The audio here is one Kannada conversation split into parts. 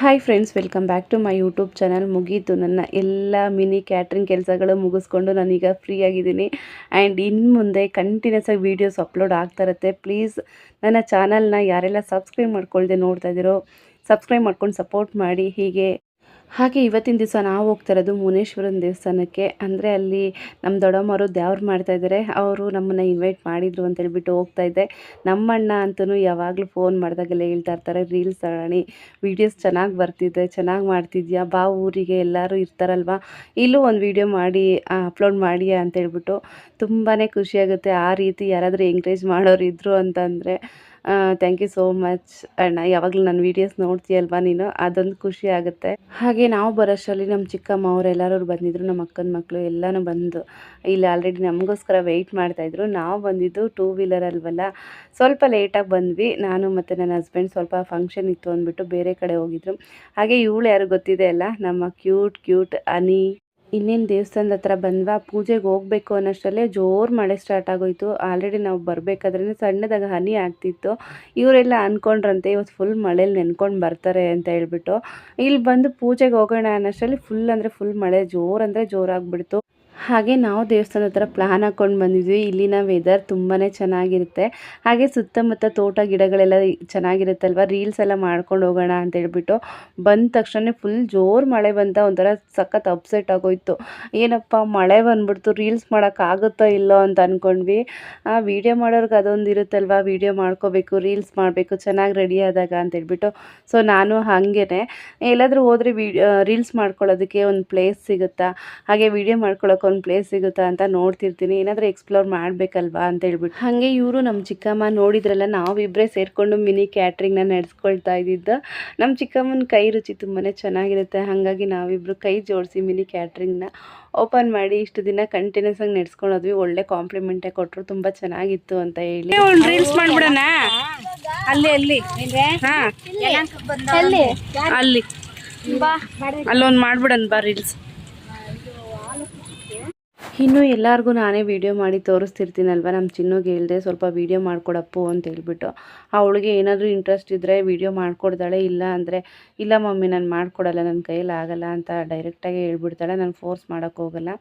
Hi friends welcome back to my YouTube channel ಮುಗೀತು ನನ್ನ ಎಲ್ಲ ಮಿನಿ ಕ್ಯಾಟ್ರಿಂಗ್ ಕೆಲಸಗಳು ಮುಗಿಸ್ಕೊಂಡು ನಾನೀಗ ಫ್ರೀ ಆಗಿದ್ದೀನಿ. ಆ್ಯಂಡ್ ಇನ್ನು ಮುಂದೆ ಕಂಟಿನ್ಯೂಸ್ ಆಗಿ ವೀಡಿಯೋಸ್ ಅಪ್ಲೋಡ್ ಆಗ್ತಾ ಇರುತ್ತೆ. ಪ್ಲೀಸ್ ನನ್ನ ಚಾನಲ್ನ ಯಾರೆಲ್ಲ ಸಬ್ಸ್ಕ್ರೈಬ್ ಮಾಡ್ಕೊಳ್ದೆ ನೋಡ್ತಾ ಇದ್ದೀರೋ ಸಬ್ಸ್ಕ್ರೈಬ್ ಮಾಡ್ಕೊಂಡು ಸಪೋರ್ಟ್ ಮಾಡಿ. ಹೀಗೆ ಹಾಗೆ ಇವತ್ತಿನ ದಿವಸ ನಾವು ಹೋಗ್ತಾ ಇರೋದು ಮುನೇಶ್ವರನ ದೇವಸ್ಥಾನಕ್ಕೆ. ಅಂದರೆ ಅಲ್ಲಿ ನಮ್ಮ ದೊಡ್ಡಮ್ಮವರು ದೇವ್ರು ಮಾಡ್ತಾ ಇದ್ದಾರೆ ಅವರು ನಮ್ಮನ್ನು ಇನ್ವೈಟ್ ಮಾಡಿದರು ಅಂತ ಹೇಳಿಬಿಟ್ಟು ಹೋಗ್ತಾ ಇದ್ದೆ. ನಮ್ಮಣ್ಣ ಅಂತೂ ಯಾವಾಗಲೂ ಫೋನ್ ಮಾಡಿದಾಗೆಲ್ಲ ಹೇಳ್ತಾ ಇರ್ತಾರೆ, ರೀಲ್ಸ್ ತಗೊಳ್ಳಿ ವೀಡಿಯೋಸ್ ಚೆನ್ನಾಗಿ ಬರ್ತಿದೆ, ಚೆನ್ನಾಗಿ ಮಾಡ್ತಿದ್ಯಾ? ಬಾ ಊರಿಗೆ, ಎಲ್ಲರೂ ಇರ್ತಾರಲ್ವ? ಇಲ್ಲೂ ಒಂದು ವೀಡಿಯೋ ಮಾಡಿ ಅಪ್ಲೋಡ್ ಮಾಡಿ ಅಂತ ಹೇಳ್ಬಿಟ್ಟು ತುಂಬಾ ಖುಷಿಯಾಗುತ್ತೆ ಆ ರೀತಿ ಯಾರಾದರೂ ಎಂಕರೇಜ್ ಮಾಡೋರು ಇದ್ದರು ಅಂತಂದರೆ ಥ್ಯಾಂಕ್ ಯು ಸೋ ಮಚ್ ಅಣ್ಣ. ಯಾವಾಗಲೂ ನನ್ನ ವೀಡಿಯೋಸ್ ನೋಡ್ತೀಯಲ್ವಾ ನೀನು? ಅದೊಂದು ಖುಷಿ ಆಗುತ್ತೆ. ಹಾಗೆ ನಾವು ಬರೋಷ್ಟರಲ್ಲಿ ನಮ್ಮ ಚಿಕ್ಕಮ್ಮ ಅವರೆಲ್ಲರೂ ಬಂದಿದ್ರು ನಮ್ಮ ಅಕ್ಕನ ಮಕ್ಕಳು ಎಲ್ಲನೂ ಬಂದು ಇಲ್ಲಿ ಆಲ್ರೆಡಿ ನಮಗೋಸ್ಕರ ವೆಯ್ಟ್ ಮಾಡ್ತಾಯಿದ್ರು ನಾವು ಬಂದಿದ್ದು ಟೂ ವೀಲರ್ ಅಲ್ವಲ್ಲ? ಸ್ವಲ್ಪ ಲೇಟಾಗಿ ಬಂದ್ವಿ. ನಾನು ಮತ್ತು ನನ್ನ ಹಸ್ಬೆಂಡ್ ಸ್ವಲ್ಪ ಫಂಕ್ಷನ್ ಇತ್ತು ಅಂದ್ಬಿಟ್ಟು ಬೇರೆ ಕಡೆ ಹೋಗಿದ್ರು. ಹಾಗೆ ಇವಳು ಯಾರು ಗೊತ್ತಿದೆ ಅಲ್ಲ? ನಮ್ಮ ಕ್ಯೂಟ್ ಕ್ಯೂಟ್ ಅನಿ. ಇನ್ನೇನು ದೇವಸ್ಥಾನದ ಹತ್ರ ಬಂದ್ವ, ಪೂಜೆಗೆ ಹೋಗ್ಬೇಕು ಅನ್ನೋಷ್ಟರಲ್ಲೇ ಜೋರು ಮಳೆ ಸ್ಟಾರ್ಟ್ ಆಗೋಯ್ತು. ಆಲ್ರೆಡಿ ನಾವು ಬರಬೇಕಾದ್ರೆ ಸಣ್ಣದಾಗ ಹನಿ ಆಗ್ತಿತ್ತು. ಇವರೆಲ್ಲ ಅಂದ್ಕೊಂಡ್ರಂತೆ ಇವತ್ತು ಫುಲ್ ಮಳೇಲಿ ನೆನ್ಕೊಂಡು ಬರ್ತಾರೆ ಅಂತ ಹೇಳ್ಬಿಟ್ಟು. ಇಲ್ಲಿ ಬಂದು ಪೂಜೆಗೆ ಹೋಗೋಣ ಅನ್ನೋಷ್ಟರಲ್ಲಿ ಫುಲ್ ಅಂದರೆ ಫುಲ್ ಮಳೆ ಜೋರು ಅಂದರೆ ಜೋರಾಗ್ಬಿಡ್ತು ಹಾಗೆ ನಾವು ದೇವಸ್ಥಾನ ಹತ್ರ ಪ್ಲ್ಯಾನ್ ಹಾಕ್ಕೊಂಡು ಬಂದಿದ್ವಿ. ಇಲ್ಲಿನ ವೆದರ್ ತುಂಬಾ ಚೆನ್ನಾಗಿರುತ್ತೆ. ಹಾಗೆ ಸುತ್ತಮುತ್ತ ತೋಟ ಗಿಡಗಳೆಲ್ಲ ಚೆನ್ನಾಗಿರುತ್ತಲ್ವ? ರೀಲ್ಸ್ ಎಲ್ಲ ಮಾಡ್ಕೊಂಡು ಹೋಗೋಣ ಅಂತ ಹೇಳ್ಬಿಟ್ಟು ಬಂದ ತಕ್ಷಣ ಫುಲ್ ಜೋರು ಮಳೆ ಬಂತ. ಒಂಥರ ಸಖತ್ ಅಪ್ಸೆಟ್ ಆಗೋಯ್ತು. ಏನಪ್ಪ ಮಳೆ ಬಂದ್ಬಿಡ್ತು. ರೀಲ್ಸ್ ಮಾಡೋಕ್ಕಾಗುತ್ತೋ ಇಲ್ಲೋ ಅಂತ ಅಂದ್ಕೊಂಡ್ವಿ ಆ ವೀಡಿಯೋ ಮಾಡೋರ್ಗೆ ಅದೊಂದು ಇರುತ್ತಲ್ವ? ವಿಡಿಯೋ ಮಾಡ್ಕೋಬೇಕು ರೀಲ್ಸ್ ಮಾಡಬೇಕು, ಚೆನ್ನಾಗಿ ರೆಡಿ ಆದಾಗ ಅಂತ ಹೇಳ್ಬಿಟ್ಟು. ಸೊ ನಾನು ಹಾಗೇನೆ. ಎಲ್ಲಾದರೂ ಹೋದರೆ ರೀಲ್ಸ್ ಮಾಡ್ಕೊಳ್ಳೋದಕ್ಕೆ ಒಂದು ಪ್ಲೇಸ್ ಸಿಗುತ್ತಾ? ಹಾಗೆ ವೀಡಿಯೋ ಮಾಡ್ಕೊಳ್ಳೋಕೆ ಒಂದು ಪ್ಲೇಸ್ ಸಿಗುತ್ತಾ ಅಂತ ನೋಡ್ತಿರ್ತೀನಿ. ಏನಾದರೂ ಎಕ್ಸ್ಪ್ಲೋರ್ ಮಾಡಬೇಕಲ್ವಾ ಅಂತ ಹೇಳ್ಬಿಟ್ಟು. ಹಾಗೆ ಇವರು ನಮ್ಮ ಚಿಕ್ಕಮ್ಮ ನೋಡಿದ್ರಲ್ಲ ನಾವಿಬ್ಬರೇ ಸೇರಿಕೊಂಡು ಮಿನಿ ಕ್ಯಾಟ್ರಿಂಗ್ನ ನಡೆಸ್ಕೊಳ್ತಾ ಇದ್ದಿದ್ದು. ನಮ್ಮ ಚಿಕ್ಕಮ್ಮನ ಕೈ ರುಚಿ ತುಂಬಾ ಚೆನ್ನಾಗಿರುತ್ತೆ. ಹಾಗಾಗಿ ನಾವಿಬ್ಬರು ಕೈ ಜೋಡಿಸಿ ಮಿನಿ ಕ್ಯಾಟ್ರಿಂಗ್ನ ಓಪನ್ ಮಾಡಿ ಇಷ್ಟು ದಿನ ಕಂಟಿನ್ಯೂಸ್ ಆಗಿ ನಡೆಸ್ಕೊಂಡೋದ್ವಿ. ಒಳ್ಳೆ ಕಾಂಪ್ಲಿಮೆಂಟೇ ಕೊಟ್ಟರು ತುಂಬ ಚೆನ್ನಾಗಿತ್ತು ಅಂತ ಹೇಳಿ. ರೀಲ್ಸ್ ಮಾಡ್ಬಿಡೋಣ? ಅಲ್ಲಿ ಅಲ್ಲಿ. ಹಾಂ. ಅಲ್ಲಿ. ಅಲ್ಲಿ ಅಲ್ಲೊಂದು ಮಾಡ್ಬಿಡೋಣ ಬಾ ರೀಲ್ಸ್ ಇನ್ನು ಎಲ್ಲರಿಗೂ ನಾನೇ ವೀಡಿಯೋ ಮಾಡಿ ತೋರಿಸ್ತಿರ್ತೀನಲ್ವ? ನಮ್ಮ ಚಿನ್ನಗೆ ಹೇಳಿದೆ ಸ್ವಲ್ಪ ವೀಡಿಯೋ ಮಾಡಿಕೊಡಪ್ಪು ಅಂತ ಹೇಳ್ಬಿಟ್ಟು. ಅವಳಿಗೆ ಏನಾದರೂ ಇಂಟ್ರೆಸ್ಟ್ ಇದ್ದರೆ ವೀಡಿಯೋ ಮಾಡಿಕೊಡ್ತಾಳೆ ಇಲ್ಲ ಅಂದರೆ ಇಲ್ಲ ಮಮ್ಮಿ ನಾನು ಮಾಡಿಕೊಡಲ್ಲ ನನ್ನ ಕೈಯಲ್ಲಿ ಆಗಲ್ಲ ಅಂತ ಡೈರೆಕ್ಟಾಗಿ ಹೇಳ್ಬಿಡ್ತಾಳೆ. ನಾನು ಫೋರ್ಸ್ ಮಾಡೋಕ್ಕೆ ಹೋಗಲ್ಲ.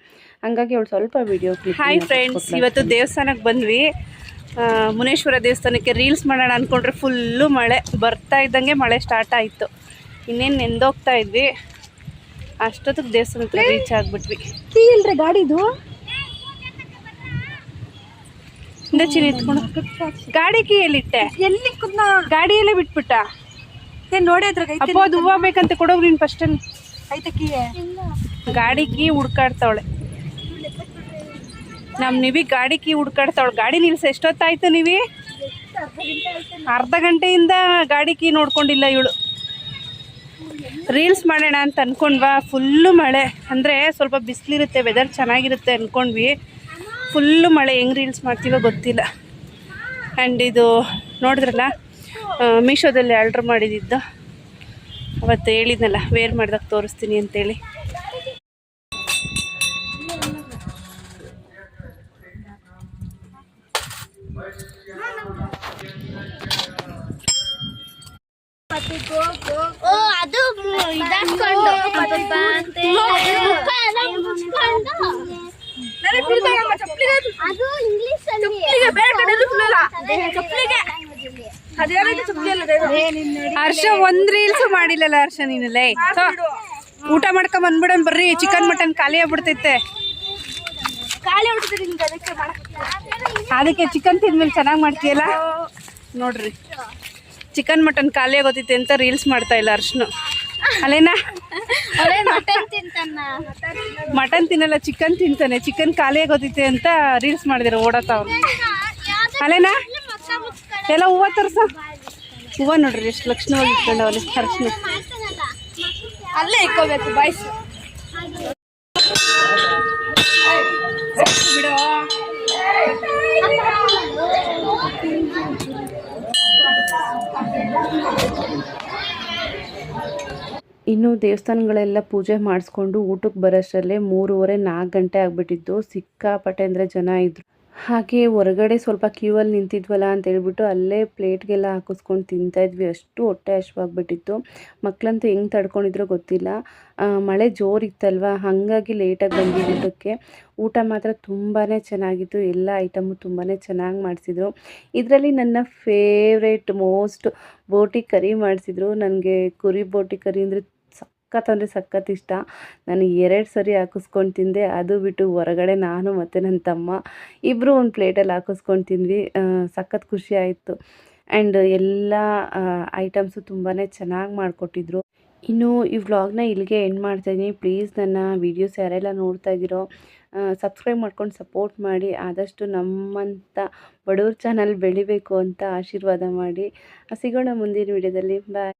ಹಂಗಾಗಿ ಅವಳು ಸ್ವಲ್ಪ ವೀಡಿಯೋ ಹಾಯ್ ಫ್ರೆಂಡ್ಸ್ ಇವತ್ತು ದೇವಸ್ಥಾನಕ್ಕೆ ಬಂದ್ವಿ. ಮುನೇಶ್ವರ ದೇವಸ್ಥಾನಕ್ಕೆ ರೀಲ್ಸ್ ಮಾಡೋಣ ಅಂದ್ಕೊಂಡ್ರೆ ಫುಲ್ಲು ಮಳೆ. ಬರ್ತಾ ಇದ್ದಂಗೆ ಮಳೆ ಸ್ಟಾರ್ಟ್ ಆಯಿತು. ಇನ್ನೇನು ನೆಂದೋಗ್ತಾ ಇದ್ವಿ. ಅಷ್ಟೊತ್ತಿಗೆ ದೇವಸ್ಥಾನಕ್ಕೆ ರೀಚ್ ಆಗ್ಬಿಟ್ವಿ. ಕೀ ಇಲ್ರಿ ಗಾಡಿದು ಹಿಂದೆ ಚಿನ್ನ ಎತ್ಕೊಂಡು ಗಾಡಿ ಕೀ ಎಲ್ಲಿಟ್ಟೆ? ಎಲ್ಲಿ ಕುದ್ನ ಗಾಡಿಯಲ್ಲೇ ಬಿಟ್ಬಿಟ್ಟ? ಏನ್ ನೋಡಿ ಅದ್ರಾಗ ಅಪ್ಪ ಅದು ಹೂವು ಬೇಕಂತ ನೀನು ಐತೆ ಕೀ. ಗಾಡಿ ಕೀ ಹುಡ್ಕಾಡ್ತಾವಳೆ. ನಮ್ಮ ನಿವಿ ಗಾಡಿ ಕೀ ಹುಡ್ಕಾಡ್ತಾವಳೆ. ಗಾಡಿ ನಿಲ್ಸ ಎಷ್ಟೊತ್ತಾಯ್ತು ನೀವಿ? ಅರ್ಧ ಗಂಟೆಯಿಂದ ಗಾಡಿ ಕೀ ನೋಡ್ಕೊಂಡಿಲ್ಲ ಇವಳು. ರೀಲ್ಸ್ ಮಾಡೋಣ ಅಂತ ಅನ್ಕೊಂಡ್ವಾ? ಫುಲ್ಲು ಮಳೆ. ಅಂದರೆ ಸ್ವಲ್ಪ ಬಿಸಿಲಿರುತ್ತೆ ವೆದರ್ ಚೆನ್ನಾಗಿರುತ್ತೆ ಅಂದ್ಕೊಂಡ್ವಿ ಫುಲ್ಲು ಮಳೆ. ಹೆಂಗೆ ರೀಲ್ಸ್ ಮಾಡ್ತೀವೋ ಗೊತ್ತಿಲ್ಲ. ಆ್ಯಂಡ್ ಇದು ನೋಡಿದ್ರಲ್ಲ ಮೀಶೋದಲ್ಲಿ ಆರ್ಡ್ರ್ ಮಾಡಿದ್ದು. ಅವತ್ತು ಹೇಳಿದ್ನಲ್ಲ ವೇರ್ ಮಾಡ್ದಾಗ ತೋರಿಸ್ತೀನಿ ಅಂತೇಳಿ. ಓ ಅದು ಇದಾಸ್ಕೊಂಡು ಮುಖ ಎಲ್ಲ ಮುಚ್ಕೊಂಡು ಅದು ಇಂಗ್ಲಿಷ್ ಹರ್ಷ ಒಂದ್ ರೀಲ್ಸ್ ಮಾಡಿಲ್ಲಲ್ಲ ಹರ್ಷ ನೀನಲ್ಲೇ? ಊಟ ಮಾಡ್ಕೊಂಡ್ ಬಂದ್ಬಿಡನ್ ಬರ್ರಿ. ಚಿಕನ್ ಮಟನ್ ಖಾಲಿ ಆಗ್ಬಿಡ್ತೈತೆ. ಅದಕ್ಕೆ ಅದಕ್ಕೆ ಚಿಕನ್ ತಿಂದ್ಮೇಲೆ ಚೆನ್ನಾಗಿ ಮಾಡ್ತೀಯಲ್ಲ? ನೋಡ್ರಿ. ಚಿಕನ್ ಮಟನ್ ಖಾಲಿ ಆಗೋತೈತೆ ಅಂತ ರೀಲ್ಸ್ ಮಾಡ್ತಾ ಇಲ್ಲ ಅರ್ಶನು ಅಲ್ಲೇನಾ? ಮಟನ್ ತಿನ್ನಲ್ಲ ಚಿಕನ್ ತಿಂತಾನೆ. ಚಿಕನ್ ಖಾಲಿ ಆಗೋದಿತ್ತೆ ಅಂತ ರೀಲ್ಸ್ ಮಾಡಿದಿರ ಓಡತ್ತವ್ರು ಅಲ್ಲೇನಾ ಎಲ್ಲ ಹೂವ ತರ್ಸ. ಹೂವು ನೋಡ್ರಿ ಎಷ್ಟು ಲಕ್ಷಣವಾಗಿ ಇಟ್ಕೊಂಡವಲ್ಲಿ ಅಲ್ಲೇ ಇಕ್ಕೋಬೇಕು ಬಾಯ್ಸ್. ಇನ್ನು ದೇವಸ್ಥಾನಗಳೆಲ್ಲ ಪೂಜೆ ಮಾಡಿಸ್ಕೊಂಡು ಊಟಕ್ಕೆ ಬರೋಷ್ಟರಲ್ಲೇ ಮೂರುವರೆ, ನಾಲ್ಕು ಗಂಟೆ ಆಗಿಬಿಟ್ಟಿದ್ದು ಸಿಕ್ಕಾಪಟ್ಟೆ ಅಂದರೆ ಜನ ಇದ್ದರು ಹಾಗೆ ಹೊರಗಡೆ ಸ್ವಲ್ಪ ಕ್ಯೂವಲ್ಲಿ ನಿಂತಿದ್ವಲ್ಲ ಅಂತ ಹೇಳ್ಬಿಟ್ಟು ಅಲ್ಲೇ ಪ್ಲೇಟ್ಗೆಲ್ಲ ಹಾಕಿಸ್ಕೊಂಡು ತಿಂತಾಯಿದ್ವಿ ಅಷ್ಟು ಹೊಟ್ಟೆ ಹಶ್ವಾಗ್ಬಿಟ್ಟಿತ್ತು ಮಕ್ಕಳಂತೂ ಹೆಂಗೆ ತಡ್ಕೊಂಡಿದ್ರೋ ಗೊತ್ತಿಲ್ಲ. ಮಳೆ ಜೋರಿತ್ತಲ್ವ? ಹಾಗಾಗಿ ಲೇಟಾಗಿ ಬಂದ್ವಿ ಊಟಕ್ಕೆ. ಊಟ ಮಾತ್ರ ತುಂಬಾ ಚೆನ್ನಾಗಿತ್ತು. ಎಲ್ಲ ಐಟಮು ತುಂಬಾ ಚೆನ್ನಾಗಿ ಮಾಡಿಸಿದ್ರು. ಇದರಲ್ಲಿ ನನ್ನ ಫೇವ್ರೇಟ್, ಮೋಸ್ಟ್ ಬೋಟಿ ಕರಿ ಮಾಡಿಸಿದ್ರು. ನನಗೆ ಕುರಿ ಬೋಟಿ ಕರಿ ಅಂದರೆ ಸಖತ್ ಅಂದರೆ ಸಖತ್ ಇಷ್ಟ. ನಾನು ಎರಡು ಸರಿ ಹಾಕಿಸ್ಕೊಂಡು ತಿಂದೆ. ಅದು ಬಿಟ್ಟು ಹೊರಗಡೆ ನಾನು ಮತ್ತು ನನ್ನ ತಮ್ಮ ಇಬ್ಬರು ಒಂದು ಪ್ಲೇಟಲ್ಲಿ ಹಾಕಿಸ್ಕೊಂಡು ತಿಂದ್ವಿ. ಸಖತ್ ಖುಷಿ ಆಯಿತು. ಆ್ಯಂಡ್ ಎಲ್ಲ ಐಟಮ್ಸು ತುಂಬಾ ಚೆನ್ನಾಗಿ ಮಾಡಿಕೊಟ್ಟಿದ್ರು. ಇನ್ನು ಈ ವ್ಲಾಗ್ನ ಇಲ್ಲಿಗೆ ಎಂಡ್ ಮಾಡ್ತಾಯಿದ್ದೀನಿ ಪ್ಲೀಸ್ ನನ್ನ ವೀಡಿಯೋಸ್ ಯಾರೆಲ್ಲ ನೋಡ್ತಾ ಇದ್ದೀರೋ ಸಬ್ಸ್ಕ್ರೈಬ್ ಮಾಡ್ಕೊಂಡು ಸಪೋರ್ಟ್ ಮಾಡಿ. ಆದಷ್ಟು ನಮ್ಮಂಥ ಬಡವ್ರ ಚಾನಲ್ ಬೆಳಿಬೇಕು ಅಂತ ಆಶೀರ್ವಾದ ಮಾಡಿ. ಸಿಗೋಣ ಮುಂದಿನ ವೀಡಿಯೋದಲ್ಲಿ. ಬಾಯ್.